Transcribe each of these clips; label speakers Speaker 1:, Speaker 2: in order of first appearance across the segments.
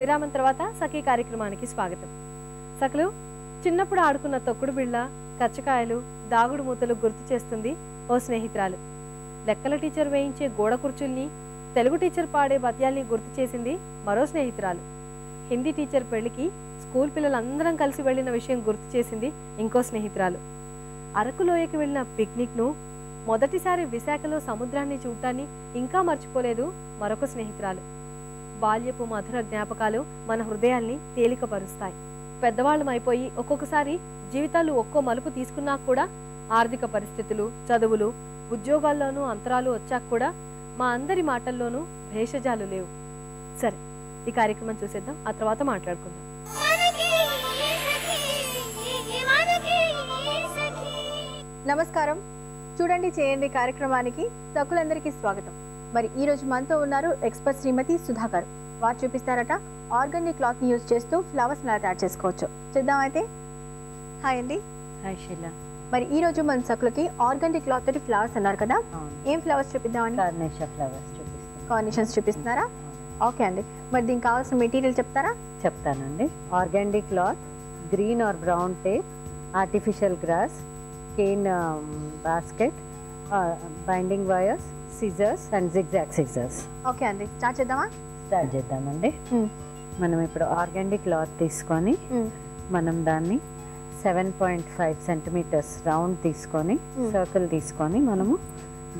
Speaker 1: విరామం తర్వాత సఖీ కార్యక్రమానికి స్వాగతం. సఖలు చిన్నప్పుడు ఆడుకున్న తొక్కుడు బిళ్ళ కచ్చకాయలు దాగుడు మూతలు గుర్తు చేస్తుంది ఓ స్నేహితురాలు. లెక్కల టీచర్ వేయించే గోడ కూర్చుల్ని తెలుగు టీచర్ పాడే పద్యాల్ని గుర్తు చేసింది మరో స్నేహితురాలు. హిందీ టీచర్ పెళ్ళికి స్కూల్ పిల్లలందరం కలిసి వెళ్ళిన విషయం గుర్తు చేసింది ఇంకో స్నేహితురాలు. అరకు లోయకి వెళ్ళిన పిక్నిక్ను మొదటిసారి విశాఖలో సముద్రాన్ని చూడటాన్ని ఇంకా మర్చిపోలేదు మరొక స్నేహితురాలు. బాల్యపు మధుర జ్ఞాపకాలు మన హృదయాల్ని తేలికపరుస్తాయి. పెద్దవాళ్ళం అయిపోయి ఒక్కొక్కసారి జీవితాలు ఒక్కో మలుపు తీసుకున్నా కూడా ఆర్థిక పరిస్థితులు చదువులు ఉద్యోగాల్లోనూ అంతరాలు వచ్చాక కూడా మా అందరి మాటల్లోనూ భేషజాలు లేవు. సరే ఈ కార్యక్రమం చూసేద్దాం ఆ తర్వాత మాట్లాడుకుందాం.
Speaker 2: నమస్కారం. చూడండి చేయండి కార్యక్రమానికి సకులందరికీ స్వాగతం. మరి ఈ రోజు మనతో ఉన్నారు ఎక్స్పర్ట్ శ్రీమతి సుధాకర్. వారు చూపిస్తారట. ఆర్గానిక్ క్లాత్ని యూజ్ చేస్తూ ఫ్లవర్స్ ఎలా తయారు చేసుకోవచ్చు. చూద్దాం అయితే. హాయ్ అండి.
Speaker 3: హాయ్ శీల
Speaker 2: మరి ఈ రోజు మన సకులకి ఆర్గానిక్ క్లాత్ తోటి ఫ్లవర్స్ అన్నారు కదా. ఏం ఫ్లవర్స్ చూపిద్దామని
Speaker 3: కార్నేషా ఫ్లవర్స్ చూపిస్తాను
Speaker 2: కాంబినేషన్స్ చూపిస్తున్నారా? ఓకే అండి. మరి దీనికి కావాల్సిన మెటీరియల్ చెప్తారా?
Speaker 3: చెప్తానండి. Organic cloth green or brown tape artificial grass cane basket binding wires scissors and zigzag scissors.
Speaker 2: Okay అండి. స్టార్ట్ చేద్దామా?
Speaker 3: స్టార్ట్ చేద్దామండి. మనం ఇప్పుడు ఆర్గానిక్ క్లాత్ తీసుకొని. మనం దాన్ని seven point five centimetres round తీసుకొని. సర్కిల్ తీసుకొని మనము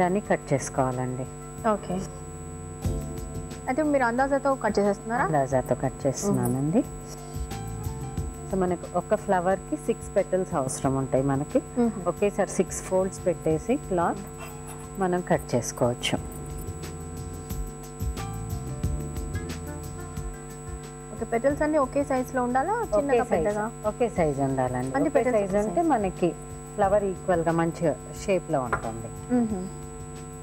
Speaker 3: దాన్ని కట్ చేసుకోవాలండి
Speaker 2: ఓకే అయితే మీరు అందాజతో కట్ చేసేస్తున్నారా
Speaker 3: ప్లాజాతో కట్ చేస్తున్నానండి సో మనకు ఒక ఫ్లవర్కి సిక్స్ పెటల్స్ అవసరం ఉంటాయి మనకి. ఒకేసారి సిక్స్ ఫోల్డ్స్ పెట్టేసి క్లాత్ మనం కట్ చేసుకోవచ్చు
Speaker 2: పెటల్స్ అన్ని ఒకే సైజ్లో ఉండాలా? చిన్నగా పెద్దగా?
Speaker 3: ఒకే సైజ్ ఉండాలండి.
Speaker 2: అన్ని petals
Speaker 3: సైజ్ ఉంటే. మనకి ఫ్లవర్ ఈక్వల్గా మంచిగా షేప్లో ఉంటుంది.
Speaker 2: మ్మ్.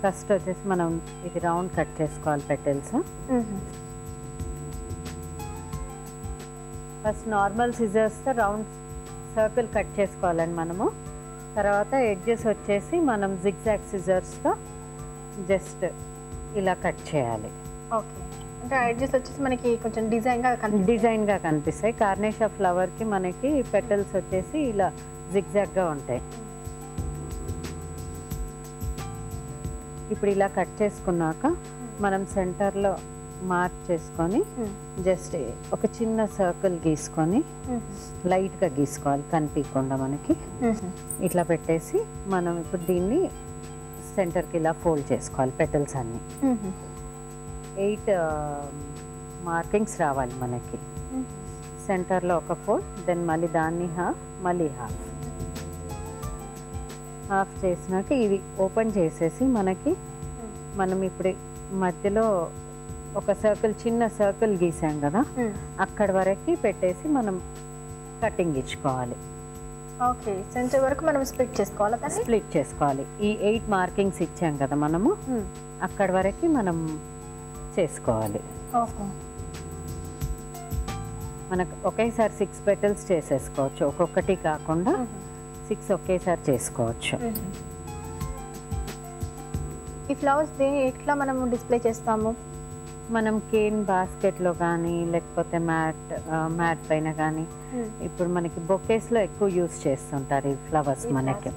Speaker 3: ఫస్ట్ వచ్చేసి మనం ఇది రౌండ్ కట్ చేసుకోవాలి పెటల్స్. ఫస్ట్ నార్మల్ సిజర్స్తో రౌండ్ సర్కిల్ కట్ చేసుకోవాలండి మనము. తర్వాత ఎడ్జెస్ వచ్చేసి మనం జిగ్జాగ్ సిజర్స్తో జస్ట్ ఇలా కట్ చేయాలి.
Speaker 2: ఓకే. అంటే ఎడ్జెస్ వచ్చేసి మనకి కొంచెం డిజైన్గా కనిపిస్తుంది
Speaker 3: డిజైన్గా కనిపిస్తాయి. కార్నేషా ఫ్లవర్కి మనకి పెటల్స్ వచ్చేసి ఇలా జిగ్జాగ్గా ఉంటాయి. ఇప్పుడు ఇలా కట్ చేసుకున్నాక మనం సెంటర్లో మార్క్ చేసుకొని జస్ట్ ఒక చిన్న సర్కిల్ గీసుకొని లైట్గా గీసుకోవాలి. కనిపించకుండా మనకి. ఇట్లా పెట్టేసి మనం ఇప్పుడు దీన్ని సెంటర్కి ఇలా ఫోల్డ్ చేసుకోవాలి పెటల్స్ అన్ని. ఎయిట్ మార్కింగ్స్ రావాలి మనకి. సెంటర్లో ఒక ఫోల్డ్ దెన్ మళ్ళీ దాన్ని హాఫ్ మళ్ళీ హాఫ్. హాఫ్ చేసినాక ఇది ఓపెన్ చేసేసి మనకి మనం ఇప్పుడు మధ్యలో ఒక సర్కిల్ చిన్న సర్కిల్ గీసాం కదా అక్కడ వరకు పెట్టేసి మనం కటింగ్ ఇచ్చుకోవాలి.
Speaker 2: ఓకే సెంటర్ వరకు మనం స్ప్లిట్ చేసుకోవాలా
Speaker 3: స్ప్లిట్ చేసుకోవాలి. ఈ ఎయిట్ మార్కింగ్స్ ఇచ్చాం కదా మనము అక్కడ వరకు మనం చేసుకోవాలి. మనకు ఒకేసారి సిక్స్ పెటల్స్ చేసేసుకోవచ్చు. ఒక్కొక్కటి కాకుండా సిక్స్ ఒకేసారి చేసుకోవచ్చు.
Speaker 2: ఈ ఫ్లవర్స్ ఎట్లా మనం డిస్ప్లే చేస్తాము?
Speaker 3: మనం కేన్ బాస్కెట్లో కానీ లేకపోతే మ్యాట్ మ్యాట్ పైన కానీ ఇప్పుడు మనకి బొకేస్లో ఎక్కువ యూస్ చేస్తుంటారు ఈ ఫ్లవర్స్ మనకి.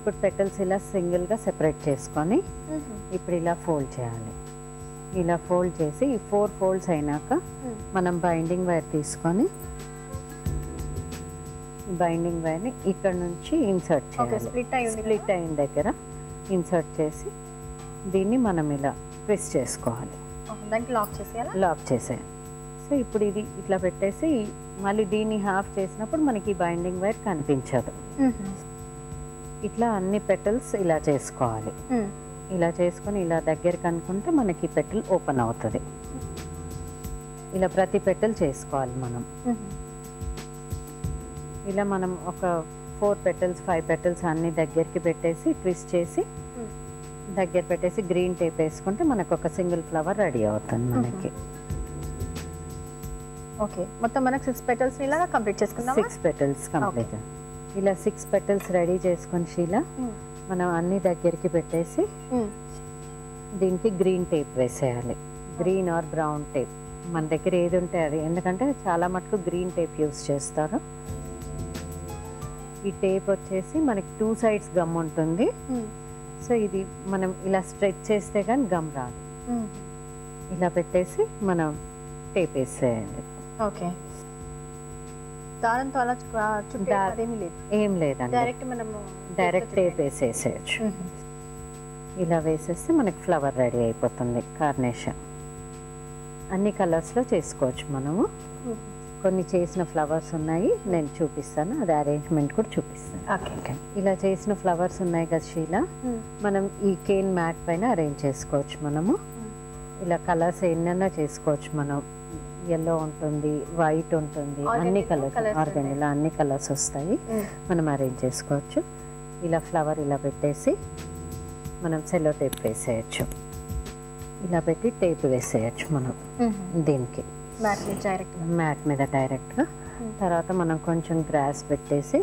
Speaker 3: ఇప్పుడు పెటల్స్ ఇలా సింగిల్గా సెపరేట్ చేసుకొని ఇప్పుడు ఇలా ఫోల్డ్ చేయాలి. ఇలా ఫోల్డ్ చేసి ఈ ఫోర్ ఫోల్డ్స్ అయినాక మనం బైండింగ్ వైర్ తీసుకొని బైండింగ్ వైర్ని ఇక్కడ నుంచి ఇన్సర్ట్ చేయాలి.
Speaker 2: స్ప్లిట్
Speaker 3: అయిన దగ్గర ఇన్సర్ట్ చేసి దీన్ని మనం ఇలా ప్రెస్ చేసుకోవాలి.
Speaker 2: లాక్ చేసేయాలా?
Speaker 3: లాక్ చేసేయాలి. సో ఇప్పుడు ఇది ఇట్లా పెట్టేసి మళ్ళీ దీన్ని హాఫ్ చేసినప్పుడు మనకి బైండింగ్ వైర్ కనిపించదు. ఇట్లా అన్ని పెటల్స్ ఇలా చేసుకోవాలి. ఇలా చేసుకొని ఇలా దగ్గరికి అనుకుంటే మనకి పెటల్ ఓపెన్ అవుతుంది. ఇలా ప్రతి పెటల్ చేసుకోవాలి మనం. ఇలా మనం ఒక ఫోర్ పెటల్స్ ఫైవ్ పెటల్స్ అన్ని దగ్గరికి పెట్టేసి ట్విస్ట్ చేసి దగ్గర పెట్టేసి గ్రీన్ టేప్ వేసుకుంటే మనకు ఒక సింగిల్ ఫ్లవర్ రెడీ అవుతుంది మనకి.
Speaker 2: ఓకే. మొత్తం మనకు సిక్స్ పెటల్స్ ఇలాగా కంప్లీట్ చేసుకుందాం
Speaker 3: సిక్స్ పెటల్స్ కంప్లీట్ ఇలా సిక్స్ పెటల్స్ రెడీ చేసుకొని షీల మనం అన్ని దగ్గరికి పెట్టేసి దీనికి గ్రీన్ టేప్ వేసేయాలి. గ్రీన్ ఆర్ బ్రౌన్ టేప్ మన దగ్గర ఏది ఉంటే అది. ఎందుకంటే చాలా మటుకు గ్రీన్ టేప్ యూస్ చేస్తారు. ఈ టేప్ వచ్చేసి మనకి టూ సైడ్స్ గమ్ ఉంటుంది. సో ఇది మనం ఇలా స్ట్రెచ్ చేస్తే కానీ గమ్ రాదు. ఇలా పెట్టేసి మనం టేప్ వేసేయండి
Speaker 2: ఓకే దారంతో అలా అదేమీ లేదు.
Speaker 3: ఏం లేదండి.
Speaker 2: డైరెక్ట్ మనము
Speaker 3: డైరెక్ట్ టేప్ వేసేసేయచ్చు. ఇలా వేసేస్తే మనకి ఫ్లవర్ రెడీ అయిపోతుంది కార్నేషన్ అన్ని కలర్స్లో చేసుకోవచ్చు మనము. కొన్ని చేసిన ఫ్లవర్స్ ఉన్నాయి నేను చూపిస్తాను. అది అరేంజ్మెంట్ కూడా చూపిస్తాను.
Speaker 2: ఓకే.
Speaker 3: ఓకే ఇలా చేసిన ఫ్లవర్స్ ఉన్నాయి కదా షీలా. మనం ఈ కేన్ మ్యాట్ పైన అరేంజ్ చేసుకోవచ్చు మనము. ఇలా కలర్స్ ఎన్నైనా చేసుకోవచ్చు మనం. ఎల్లో ఉంటుంది వైట్ ఉంటుంది అన్ని కలర్స్
Speaker 2: colours
Speaker 3: ఆర్గానిక్ అన్ని కలర్స్ వస్తాయి. మనం అరేంజ్ చేసుకోవచ్చు. ఇలా ఫ్లవర్ ఇలా పెట్టేసి మనం సెల్లో టేప్ వేసేయచ్చు. ఇలా పెట్టి టేప్ వేసేయచ్చు మనం దీనికి.
Speaker 2: మ్యాట్
Speaker 3: మ్యాట్ మీద డైరెక్ట్గా తర్వాత మనం కొంచెం గ్రాస్ పెట్టేసి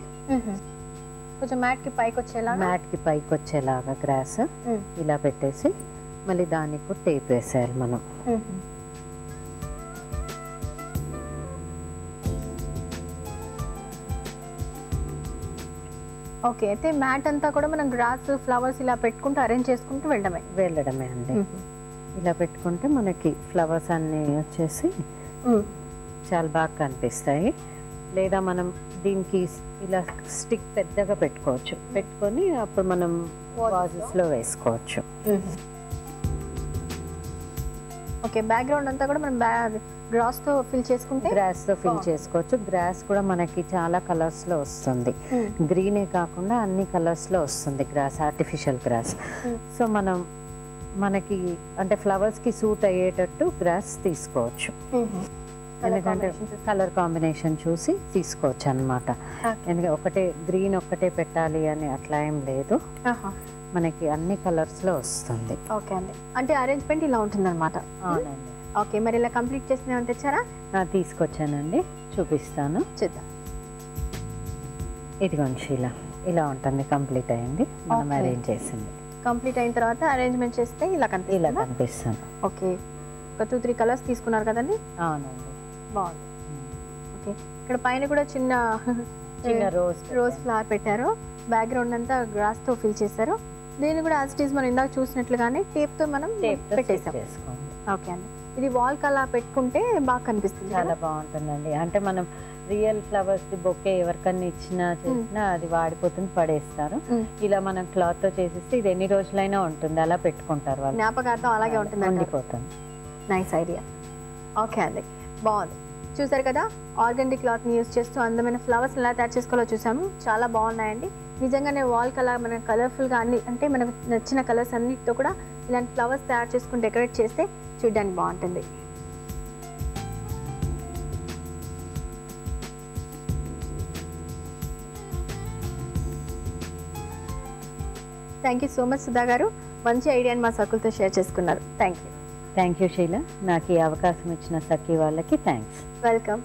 Speaker 2: కొంచెం మ్యాట్కి పైకి వచ్చేలాగా?
Speaker 3: మ్యాట్కి పైకి వచ్చేలాగా గ్రాస్ ఇలా పెట్టేసి మళ్ళీ దానికి టేప్ వేసేయాలి మనం.
Speaker 2: ఓకే అయితే మ్యాట్ అంతా కూడా మనం గ్రాస్ ఫ్లవర్స్ ఇలా పెట్టుకుంటూ అరేంజ్ చేసుకుంటూ వెళ్ళడమే.
Speaker 3: వెళ్ళడమే అండి. ఇలా పెట్టుకుంటే మనకి ఫ్లవర్స్ అన్నీ వచ్చేసి చాలా బాగా కనిపిస్తాయి. లేదా మనం దీనికి ఇలా స్టిక్ పెద్దగా పెట్టుకోవచ్చు. పెట్టుకొని అప్పుడు మనం వాజెస్లో వేసుకోవచ్చు.
Speaker 2: ఓకే బ్యాక్గ్రౌండ్ అంతా కూడా మనం గ్రాస్తో ఫిల్ చేసుకుంటే?
Speaker 3: గ్రాస్తో ఫిల్
Speaker 2: బాగుంది.
Speaker 3: చేసుకోవచ్చు. గ్రాస్ కూడా మనకి చాలా కలర్స్లో వస్తుంది. గ్రీనే కాకుండా అన్ని కలర్స్లో వస్తుంది grass artificial grass
Speaker 2: Hmm.
Speaker 3: So మనం మనకి అంటే ఫ్లవర్స్కి సూట్ అయ్యేటట్టు గ్రాస్ తీసుకోవచ్చు. ఎందుకంటే కలర్ కాంబినేషన్ చూసి తీసుకోవచ్చు అనమాట ఎందుకంటే ఒకటే గ్రీన్ ఒక్కటే పెట్టాలి అని అట్లా ఏం లేదు. మనకి అన్ని కలర్స్లో వస్తుంది.
Speaker 2: ఓకే అండి. అంటే అరేంజ్మెంట్ ఇలా ఉంటుంది అనమాట
Speaker 3: అవునండి.
Speaker 2: ఓకే మరి ఇలా కంప్లీట్ చేసిన తెచ్చారా?
Speaker 3: తీసుకొచ్చానండి. చూపిస్తాను.
Speaker 2: చూద్దాం.
Speaker 3: ఇదిగోండి శీల ఇలా ఉంటుంది కంప్లీట్ అయింది. మనం. అరేంజ్ చేసింది.
Speaker 2: కంప్లీట్ అయిన తర్వాత అరేంజ్మెంట్ చేస్తే ఇలా
Speaker 3: ఇలా
Speaker 2: కనిపిస్తుందా.
Speaker 3: కనిపిస్తుంది
Speaker 2: ఓకే. ఒక టూ త్రీ కలర్స్ తీసుకున్నారు కదండి?
Speaker 3: అవునండి.
Speaker 2: బాగుంది. ఓకే. ఇక్కడ పైన కూడా చిన్న
Speaker 3: చిన్న రోజ్
Speaker 2: రోజ్ ఫ్లవర్ పెట్టారు. బ్యాక్గ్రౌండ్ అంతా గ్రాస్తో ఫిల్ చేశారు. దీన్ని కూడా యాజ్ ఇట్ ఈస్ మనం ఇందాక చూసినట్లుగానే టేప్తో మనం
Speaker 3: టేప్
Speaker 2: పెట్టేసాం ఓకే అండి. ఇది వాల్ అలా పెట్టుకుంటే బాగా కనిపిస్తుంది
Speaker 3: చాలా? బాగుంటుందండి. అంటే మనం రియల్ ఫ్లవర్స్ బొకే ఎవరికన్నా ఇచ్చినా చేసినా అది వాడిపోతుంది పడేస్తారు. ఇలా మనం క్లాత్తో చేసిస్తే ఇది ఎన్ని రోజులైనా ఉంటుంది. అలా పెట్టుకుంటారు వాళ్ళు.
Speaker 2: జ్ఞాపకార్థం అలాగే ఉంటుంది
Speaker 3: ఉండిపోతుంది.
Speaker 2: నైస్ ఐడియా ఓకే అండి. బాగుంది. చూసారు కదా? ఆర్గండి క్లాత్ని యూస్ చేస్తూ అందమైన ఫ్లవర్స్ ఎలా తయారు చేసుకోవాలో చూసాము. చాలా బాగున్నాయండి. నిజంగానే వాల్ కలర్ మన కలర్ఫుల్గా అన్ని అంటే మనకు నచ్చిన కలర్స్ అన్నిటితో కూడా ఇలాంటి ఫ్లవర్స్ తయారు చేసుకుని డెకరేట్ చేస్తే చూడడానికి బాగుంటుంది. Thank you so much Sudha garu. మంచి ఐడియాని మా సర్కుల్తో షేర్ చేసుకున్నారు. Thank you
Speaker 3: thank you Sheela నాకు ఈ అవకాశం ఇచ్చిన సఖీ వాళ్ళకి థ్యాంక్స్
Speaker 2: వెల్కమ్